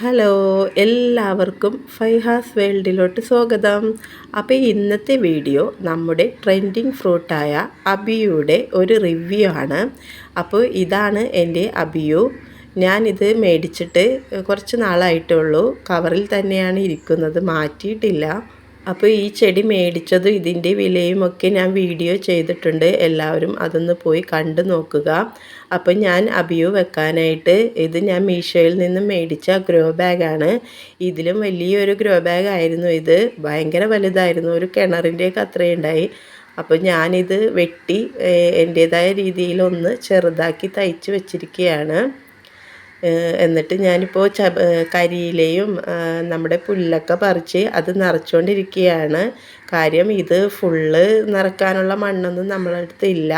Hello എല്ലാവർക്കും ഫൈഹാസ് വേൾഡിലോട്ട് സ്വാഗതം. അപ്പോൾ ഇന്നത്തെ വീഡിയോ നമ്മുടെ ട്രെൻഡിങ് ഫ്രൂട്ടായ അബിയുടെ ഒരു റിവ്യൂ ആണ്. അപ്പോൾ ഇതാണ് എന്റെ അബിയു. ഞാനിത് മേടിച്ചിട്ട് കുറച്ച് നാളായിട്ടുള്ളൂ. കവറിൽ തന്നെയാണ് ഇരിക്കുന്നത്. മാറ്റിയിട്ടില്ല. അപ്പോൾ ഈ ചെടി മേടിച്ചതും ഇതിന്റെ വിലയും ഒക്കെ ഞാൻ വീഡിയോ ചെയ്തിട്ടുണ്ട്. എല്ലാവരും അതൊന്ന് പോയി കണ്ടു നോക്കുക. അപ്പോൾ ഞാൻ അബിയു വെക്കാനായിട്ട് ഇത് ഞാൻ മീഷോയിൽ നിന്ന് മേടിച്ച ഗ്രോ ബാഗാണ് ഇതിലും വലിയൊരു ഗ്രോ ബാഗ് ആയിരുന്നു ഇത്. ഭയങ്കര വലുതായിരുന്നു. ഒരു കിണറിന്റെയൊക്കെ അത്രയുണ്ടായി അപ്പോൾ ഞാനിത് വെട്ടി എന്റേതായ രീതിയിലൊന്ന് ചെറുതാക്കി തയ്ച്ച് വെച്ചിരിക്കുകയാണ്. എന്നിട്ട് ഞാനിപ്പോൾ ച കരിയിലയും നമ്മുടെ പുല്ലൊക്കെ പറിച്ച് അത് നിറച്ചുകൊണ്ടിരിക്കുകയാണ് കാര്യം ഇത് ഫുള്ള് നിറക്കാനുള്ള മണ്ണൊന്നും നമ്മളെ അടുത്ത് ഇല്ല.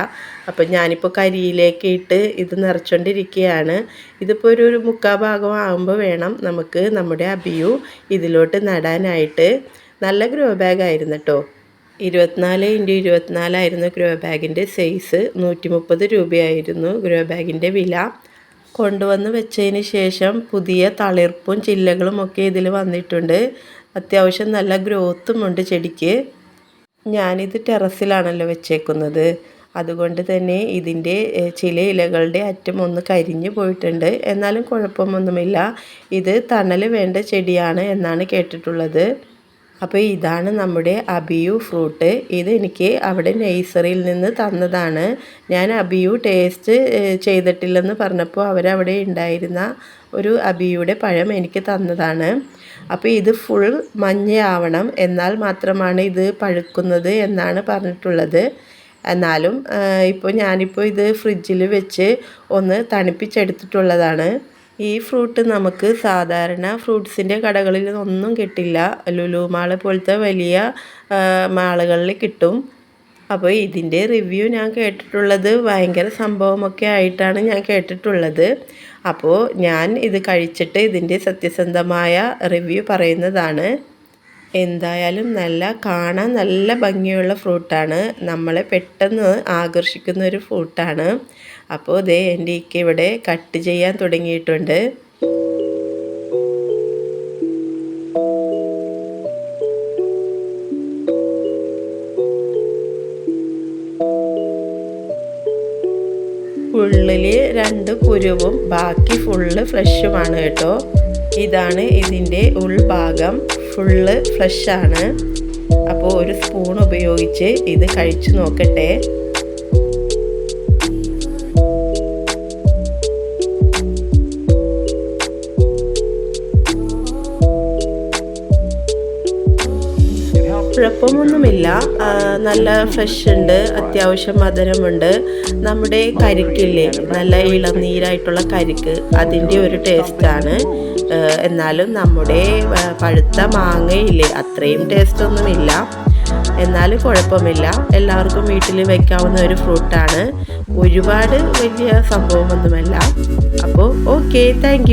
അപ്പം ഞാനിപ്പോൾ കരിയിലേക്ക് ഇട്ട് ഇത് നിറച്ചുകൊണ്ടിരിക്കുകയാണ് ഇതിപ്പോൾ ഒരു മുക്കാൽ ഭാഗം ആകുമ്പോൾ വേണം നമുക്ക് നമ്മുടെ അബിയു ഇതിലോട്ട് നടാനായിട്ട്. നല്ല ഗ്രോ ബാഗ് ആയിരുന്നു കേട്ടോ ഇരുപത്തിനാല് ഇന്റു ഇരുപത്തിനാലായിരുന്നു ഗ്രോ ബാഗിന്റെ സൈസ്. നൂറ്റി മുപ്പത് രൂപയായിരുന്നു ഗ്രോ ബാഗിന്റെ വില. കൊണ്ടുവന്ന് വെച്ചതിന് ശേഷം പുതിയ തളിർപ്പും ചില്ലകളും ഒക്കെ ഇതിൽ വന്നിട്ടുണ്ട്. അത്യാവശ്യം നല്ല ഗ്രോത്തും ഉണ്ട് ചെടിക്ക്. ഞാനിത് ടെറസിലാണല്ലോ വെച്ചേക്കുന്നത്. അതുകൊണ്ട് തന്നെ ഇതിന്റെ ചില ഇലകളുടെ അറ്റം ഒന്ന് കരിഞ്ഞു പോയിട്ടുണ്ട്. എന്നാലും കുഴപ്പമൊന്നുമില്ല. ഇത് തണൽ വേണ്ട ചെടിയാണ് എന്നാണ് കേട്ടിട്ടുള്ളത്. അപ്പോൾ ഇതാണ് നമ്മുടെ അബിയു ഫ്രൂട്ട്. ഇത് എനിക്ക് അവിടെ നേഴ്സറിയിൽ നിന്ന് തന്നതാണ്. ഞാൻ അബിയു ടേസ്റ്റ് ചെയ്തിട്ടില്ലെന്ന് പറഞ്ഞപ്പോൾ അവരവിടെ ഉണ്ടായിരുന്ന ഒരു അബിയുടെ പഴം എനിക്ക് തന്നതാണ്. അപ്പോൾ ഇത് ഫുൾ മഞ്ഞയാവണം. എന്നാൽ മാത്രമാണ് ഇത് പഴുക്കുന്നത് എന്നാണ് പറഞ്ഞിട്ടുള്ളത്. എന്നാലും ഇപ്പോൾ ഞാനിപ്പോൾ ഇത് ഫ്രിഡ്ജിൽ വെച്ച് ഒന്ന് തണുപ്പിച്ചെടുത്തിട്ടുള്ളതാണ്. ഈ ഫ്രൂട്ട് നമുക്ക് സാധാരണ ഫ്രൂട്ട്സിന്റെ കടകളിൽ ഒന്നും കിട്ടില്ല. ലുലു മാൾ പോലത്തെ വലിയ മാളുകളിൽ കിട്ടും. അപ്പോൾ ഇതിന്റെ റിവ്യൂ ഞാൻ കേട്ടിട്ടുള്ളത് ഭയങ്കര സംഭവമൊക്കെ ആയിട്ടാണ് ഞാൻ കേട്ടിട്ടുള്ളത്. അപ്പോൾ ഞാൻ ഇത് കഴിച്ചിട്ട് ഇതിന്റെ സത്യസന്ധമായ റിവ്യൂ പറയുന്നതാണ്. എന്തായാലും നല്ല കാണാൻ നല്ല ഭംഗിയുള്ള ഫ്രൂട്ടാണ്. നമ്മളെ പെട്ടെന്ന് ആകർഷിക്കുന്ന ഒരു ഫ്രൂട്ടാണ്. അപ്പോൾ ഇതേ എന്റെ ഇക്ക ഇവിടെ കട്ട് ചെയ്യാൻ തുടങ്ങിയിട്ടുണ്ട്. ഉള്ളിൽ രണ്ട് കുരുവും ബാക്കി ഫുള്ള് ഫ്രഷുമാണ് കേട്ടോ. ഇതാണ് ഇതിന്റെ ഉൾഭാഗം. ഫുള്ള് ഫ്ലഷാണ് അപ്പോൾ ഒരു സ്പൂൺ ഉപയോഗിച്ച് ഇത് കഴിച്ചു നോക്കട്ടെ. കുഴപ്പമൊന്നുമില്ല. നല്ല ഫ്രഷ് ഉണ്ട് അത്യാവശ്യം മധുരമുണ്ട്. നമ്മുടെ കരിക്കില്ലേ നല്ല ഇളനീരായിട്ടുള്ള കരിക്ക് അതിന്റെ ഒരു ടേസ്റ്റാണ്. എന്നാലും നമ്മുടെ പഴുത്ത മാങ്ങയില്ലേ അത്രയും ടേസ്റ്റ് ഒന്നുമില്ല എന്നാലും കുഴപ്പമില്ല. എല്ലാവർക്കും വീട്ടിൽ വെക്കാവുന്ന ഒരു ഫ്രൂട്ടാണ്. ഒരുപാട് വലിയ സംഭവമൊന്നുമല്ല. അപ്പോൾ ഓക്കെ താങ്ക്